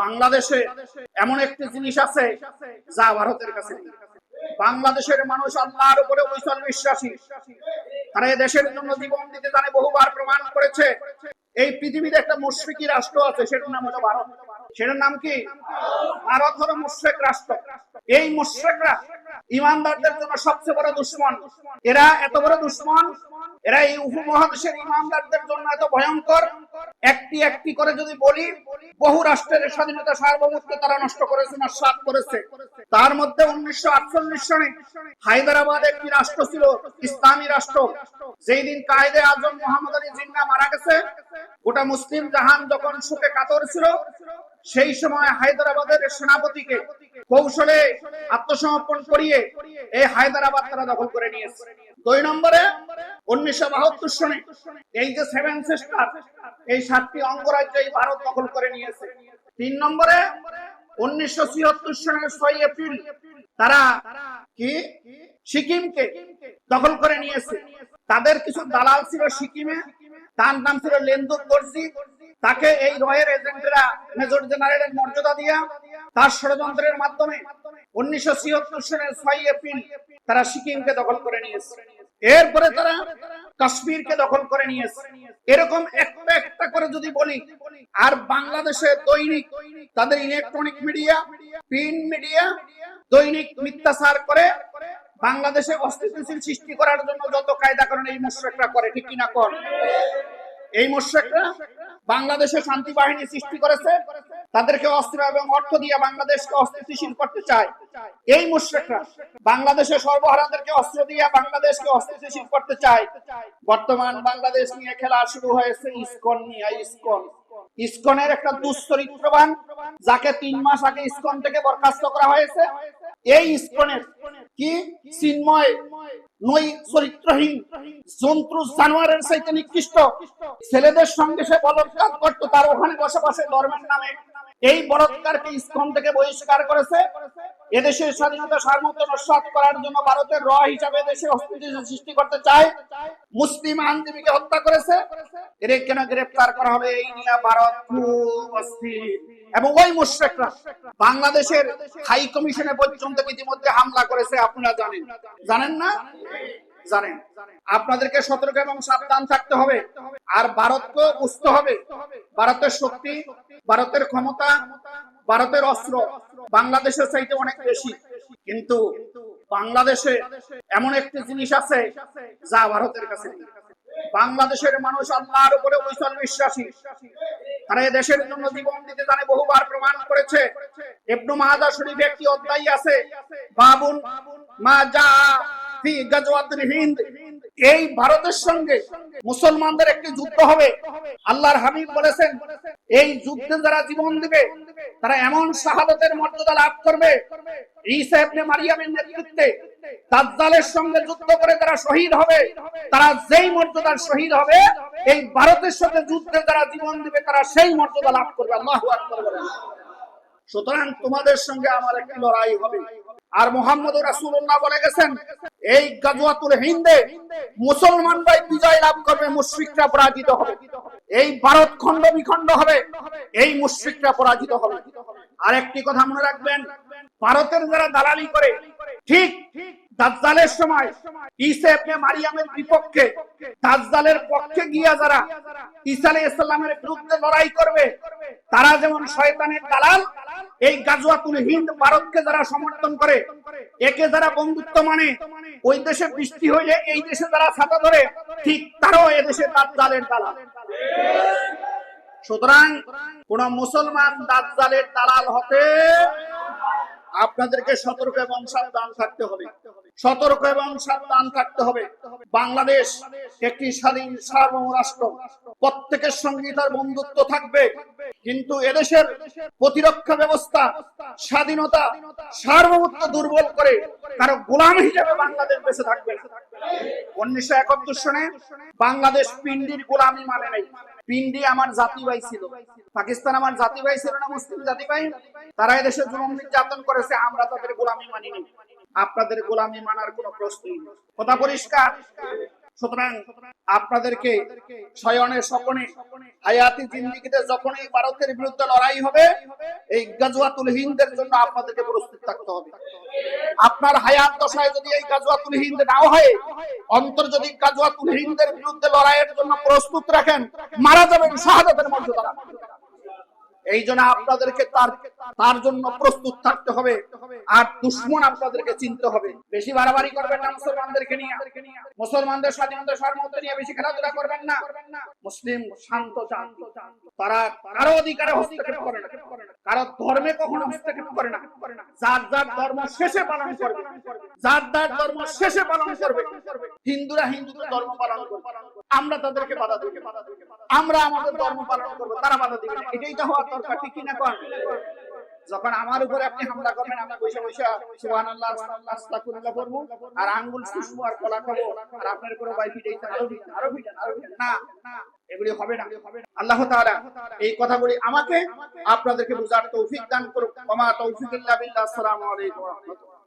বাংলাদেশে এমন একটি জিনিস আছে যা ভারতের কাছে বাংলাদেশের মানুষ আল্লাহর উপরে অবিচল বিশ্বাসী। তারা দেশের জন্য জীবন দিতে জানে, বহুবার প্রমাণ করেছে। এই পৃথিবীতে একটা মুশরিকি রাষ্ট্র আছে, সেটার নাম হলো ভারত। সেটার নাম কি? ভারত হলো মুশরিক রাষ্ট্র। এই মুশরিকরা ইমানদারদের জন্য সবচেয়ে বড় দুশ্মন। এরা এত বড় দুশ্মন এরা এই উপমহাদেশের ইমানদারদের জন্য এত ভয়ঙ্কর। একটি একটি করে যদি বলি, বহু রাষ্ট্রের স্বাধীনতা সার্বভৌমত্ব তারা নষ্ট করেছে না সাত করেছে। তার মধ্যে উনিশশো আটচল্লিশ সনে হায়দ্রাবাদ একটি রাষ্ট্র ছিল, ইসলামী রাষ্ট্র। যেই দিন কায়দে আজম মোহাম্মদ আলী জিন্না মারা গেছে, গোটা মুসলিম জাহান যখন শোকে কাতর ছিল সেই সময় হায়দ্রাবাদের সেনাপতিকে কৌশলে আত্মসমর্পণ করিয়ে এই হায়দ্রাবাদ তারা দখল করে নিয়েছে। দুই নম্বরে উনিশশো বাহাত্তর সনে এই যে সেভেন সিস্টার, এই সাতটি অঙ্গরাজ্য এই ভারত দখল করে নিয়েছে। তিন নম্বরে উনিশশো ছিয়াত্তর সনের ছয় এপ্রিল তারা কি? সিকিমকে দখল করে নিয়েছে। তাদের কিছু দালাল ছিল সিকিমে, তার নাম ছিল লেন্দুর দর্জি তাকে এই রয়ের এজেন্টরা মেজর জেনারেলের মর্যাদা দিয়া তার ষড়যন্ত্রের মাধ্যমে উনিশশো ছিয়াত্তর সালের ছয় এপ্রিল তারা সিকিমকে দখল করে নিয়েছে। এরপরে তারা কাশ্মীরকে দখল করে নিয়েছে। এরকম একটা একটা করে যদি বলি, আর বাংলাদেশে দৈনিক তাদের ইলেকট্রনিক মিডিয়া, প্রিন্ট মিডিয়া দৈনিক মিথ্যাচার করে বাংলাদেশে অস্থিতিশীল সৃষ্টি করার জন্য যত কায়দা করেন এই মুশ্রেকরা করে, ঠিক কিনা কর? এই মুশ্রেকরা বাংলাদেশে শান্তি বাহিনী সৃষ্টি করেছে, তাদেরকে অস্ত্র এবং অর্থ দিয়ে বাংলাদেশকে অস্থিতিশীল করতে চায়। এই মুশ্রেকরা বাংলাদেশে সর্বহারাদেরকে অস্ত্র দিয়ে বাংলাদেশকে অস্থিতিশীল করতে চায়। বর্তমান বাংলাদেশ নিয়ে খেলা শুরু হয়েছে ইসকন নিয়ে। ইসকন, ইসকনের একটা দুশ্চরিত্রবান যাকে তিন মাস আগে ইসকন থেকে বরখাস্ত করা হয়েছে। এই ইস্কনের কি চিন্ময়, নই চরিত্রহীন, জন্তু, জানোয়ারের সাইতে নিকৃষ্ট? ছেলেদের সঙ্গে সে বলৎকার করতো, তার ওখানে বসে বসে ধর্মের নামে এই বলৎকারকে ইসকন থেকে বহিষ্কার করেছে। এদেশের স্বাধীনতা, সার্বভৌমত্ব নস্বাত করার জন্য ভারতের র হিসাবে দেশে অস্থিতিশীল সৃষ্টি করতে চায়। মুসলিম আইনজীবীকে হত্যা করেছে। এদের কেন গ্রেফতার করা হবে এই নিয়ে ভারত খুব অস্থির। এবং ওই মুশ্রেকরা বাংলাদেশের হাই কমিশনে পর্যন্ত ইতিমধ্যে হামলা করেছে, আপনারা জানেন। জানেন না? জানেন। আপনাদেরকে সতর্ক এবং সাবধান থাকতে হবে। আর ভারতকে বুঝতে হবে, ভারতের শক্তি ভারতের ক্ষমতা, ভারতের অস্ত্র বাংলাদেশের চাইতে অনেক বেশি। কিন্তু বাংলাদেশে এমন একটি জিনিস আছে যা ভারতের কাছে বাংলাদেশের মানুষ আল্লাহর উপরে অবিচল বিশ্বাসী। তারা দেশের জন্য জীবন দিতে জানে, বহুবার প্রমাণ করেছে। ইবনু মাহাদা শরীফে একটি অধ্যায় আছে, বাবুন মা যা ফি গাজওয়াতুল হিন্দ। এই ভারতের সঙ্গে মুসলমানদের একটি যুদ্ধ হবে। আল্লাহর হাবিব বলেছেন, এই যুদ্ধে যারা জীবন দিবে, তারা এমন শাহাদতের মর্যাদা লাভ করবে। মারিয়ামের নেতৃত্বে সঙ্গে যুদ্ধ করে তারা শহীদ হবে। তারা যেই মর্যাদার শহীদ হবে, এই ভারতের সাথে যুদ্ধে জীবন দিবে, তারা সেই মর্যাদা লাভ করবে। সুতরাং তোমাদের সঙ্গে আমার একটি লড়াই হবে। আর মোহাম্মদ রাসূলুল্লাহ বলে গেছেন এই গাজওয়াতুল হিন্দে মুসলমানরাই বিজয় লাভ করবে, মুশরিকরা পরাজিত হবে। এই ভারত খণ্ড বিখণ্ড হবে, এই মুশরিকরা পরাজিত হবে। আর একটি কথা মনে রাখবেন, ভারতের যারা দালালি করে, ঠিক দাজ্জালের সময় ঈসা মারিয়ামের বিপক্ষে, দাজ্জালের পক্ষে গিয়া যারা ঈসা আলাইহিস সালামের বিরুদ্ধে লড়াই করবে, তারা যেমন শয়তানের দালাল এই গাজওয়াতুল হিন্দ ভারতকে যারা সমর্থন করে, একে যারা বন্ধুত্ব মানে ওই দেশে বৃষ্টি হইলে এই দেশে যারা ছাতা ধরে, ঠিক তারাও এদেশে দাজ্জালের দালাল। সুতরাং কোন মুসলমান দাজ্জালের দালাল হতে আপনাদেরকে সতর্ক এবং সাবধান থাকতে হবে। সতর্ক এবং সাবধান থাকতে হবে। বাংলাদেশ একটি স্বাধীন সার্বভৌম রাষ্ট্র। প্রত্যেকের সঙ্গে তার বন্ধুত্ব থাকবে। কিন্তু এদেশের প্রতিরক্ষা ব্যবস্থা, স্বাধীনতা, সার্বভৌমত্ব দুর্বল করে কারও গোলাম হিসেবে বাংলাদেশ বেঁচে থাকবে উনিশশো একাত্তর সনে বাংলাদেশ পিন্ডির গোলামি মানে নেই। পিন্ডি আমার জাতি ভাই ছিল। পাকিস্তান আমার জাতি ভাই ছিল না, মুসলিম জাতি ভাই তারা এদেশে জুলুম নির্যাতন করেছে, আমরা তাদের গোলামি মানিনি। আপনাদের গোলামি মানার কোনো প্রশ্নই কথা পরিষ্কার? সুতরাং আপনাদেরকে শয়নে সকনে হায়াতি জিন্দিগিতে ভারতের বিরুদ্ধে লড়াই হবে, এই গাজওয়াতুল হিন্দের জন্য আপনাদেরকে প্রস্তুত থাকতে হবে। আপনার হায়াত দশায় যদি এই গাজওয়াতুল হিন্দ নাও হয়, অন্তর যদি গাজুয়াতুল হিন্দের বিরুদ্ধে লড়াইয়ের জন্য প্রস্তুত রাখেন, মারা যাবেন শাহাদাতের মর্যাদা। এই জন্য আপনাদেরকে তার তার জন্য প্রস্তুত থাকতে হবে। আর দুশ্মন আপনাদেরকে চিনতে হবে। বেশি বাড়াবাড়ি করবেন না মুসলমানদেরকে নিয়ে। মুসলমানদের স্বাধীনতা সার্বভৌমত্ব নিয়ে বেশি খেলাধুলা করবেন না। মুসলিম শান্ত শান্ত তারা কারও অধিকারে হস্তক্ষেপ করে না। কারও ধর্মে কখনো হস্তক্ষেপ করে না। যার যার ধর্ম শেষে পালন করবে। যার যার ধর্ম শেষে পালন করবে। হিন্দুরা হিন্দুদের ধর্ম পালন করবে। আমরা তাদেরকে বাধা দেব। আমরা আমাদের ধর্ম পালন করব। তারা বাধা দিবে এটাই তো হওয়ার দরকার, ঠিক কিনা কর যখন আমার উপরে আপনি হামলা করবেন আমরা বসে বসে সুবহানাল্লাহ আস্তাগফিরুল্লাহ করব আর আঙ্গুল সুষমু আর কলা খাব। আর আপনার উপরে ভাই পিটাই আরও পিটান আরও পিটান আরও না এগুলি হবে না। আল্লাহ তাআলা এই কথাগুলি আমাকে আপনাদেরকে বুঝার তৌফিক দান করুক। ওমা তৌফিকুল্লাহ বিল্লাহ। আসসালামু আলাইকুম ওয়া রাহমাতুল্লাহ।